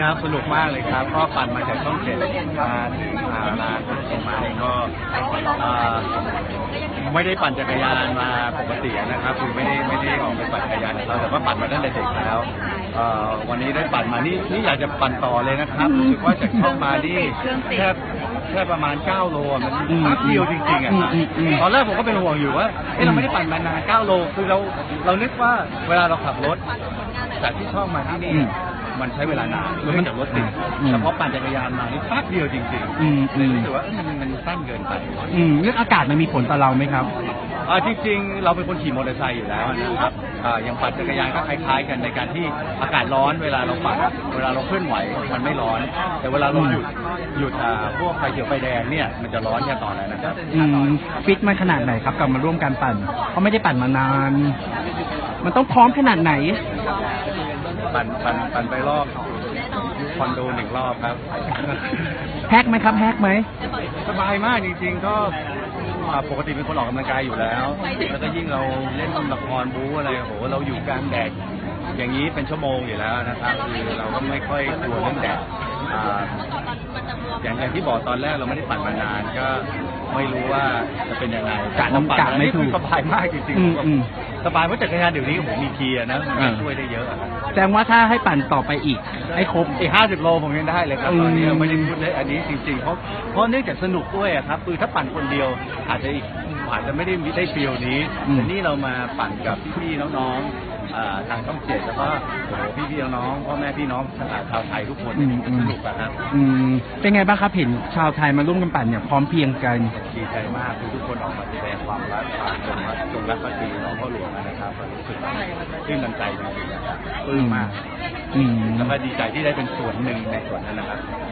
ครับสนุกมากเลยครับ ก็ปั่นมาจากช่องเจ็ดมาถึงอ่าร้านส่งมาเองก็อ่าไม่ได้ปั่นจักรยานมาปกตินะครับคือไม่ได้ไม่ได้ออกไปปั่นจักรยานเราแต่ว่าปั่นมาตั้งแต่เด็กแล้วเอ่อวันนี้ได้ปั่นมานี่นี่อยากจะปั่นต่อเลยนะครับรู้สึกว่าจากช่องมานี่แค่แค่ประมาณ 9 โลอะมันอืมแป๊บเดียวจริงๆอะอืมอืมอืมตอนแรกผมก็เป็นห่วงอยู่ว่าเอ๊ะเราไม่ได้ปั่นมานาน 9 โล คือเราเรานึกว่าเวลาเราขับรถจากที่ชอบมาที่นี่อื มมันใช้เวลานานเนื่องจากรถติดอืมแต่พอปั่นจักรยานมานี่แป๊บเดียวจริงอืมๆอืเลยมรู้สึกว่าเอ้ยมันมันสั้นเกินไปอืมเรื่องอากาศมันมีผลต่อเราไหมครับอ่าจริงๆ เราเป็นคนขี่มอเตอร์ไซค์อยู่แล้วนะครับอ่าอย่างปั่นจักรยานก็คล้ายๆ กันในการที่อากาศร้อนเวลาเราปั่นเวลาเราเคลื่อนไหวมันไม่ร้อน แต่เวลาเราหยุดหยุดอ่าพวกไฟเขียวไฟแดงเนี่ยมันจะร้อนแค่ตอนนั้นนะครับอืมฟิตมันขนาดไหนครับกลับมาร่วมการปั่นเพราะไม่ได้ปั่นมานาน มันต้องพร้อมขนาดไหน ปั่นปั่นปั่นไปรอบคอนโดหนึ่งรอบครับ แฮกไหมครับแฮกไหม สบายมากจริงๆก็อ่าปกติเป็นคนออกกำลังกายอยู่แล้ว แล้วก็ยิ่งเราเล่นละครบู๊อะไรโอ้โหเราอยู่กลางแดดอย่างนี้เป็นชั่วโมงอยู่แล้วนะครับคือเราก็ไม่ค่อยกลัวเรื่องแดดอ่าอย่างอย่างที่บอกตอนแรกเราไม่ได้ปั่นมานานก็ ไม่รู้ว่าจะเป็นยังไงกะน้ำกะไม่ถูกสบายมากจริงอืมๆอืม สบายเพราะจักรยานเดี๋ยวนี้ผมมีเกียร์นะมันอ่าช่วยได้เยอะอะแสดงว่าถ้าให้ปั่นต่อไปอีก ให้ครบอีกห้าสิบโลผมยังได้เลยครับตอนนี้อืม ไม่ได้พูดเลยอันนี้จริงๆเพราะเพราะเนื่องจากสนุกด้วยอะครับคือถ้าปั่นคนเดียว อาจจะอีกอาจจะไม่ได้ได้ฟีลนี้แต่นี่เรามาปั่นกับพี่ๆน้องๆอ่า ทางช่องเจ็ดแล้วก็โอ้โหพี่ๆน้องๆพ่อแม่พี่น้องอ่าชาวไทยทุกคนอืมอืมสนุกอะครับอืมเป็นไงบ้างครับเห็นชาวไทยมาร่วมกันปั่นเนี่ยพร้อมเพรียงกันดีใจมากคือทุกคนออกมาแสดงความรักความจงรักจงรักภักดีน้องพ่อหลวงนะครับก็รู้สึกตื้นตันใจจริงๆนะครับปลื้มมากอืมแล้วก็ดีใจที่ได้เป็นส่วนหนึ่งในส่วนนั้นนะครับ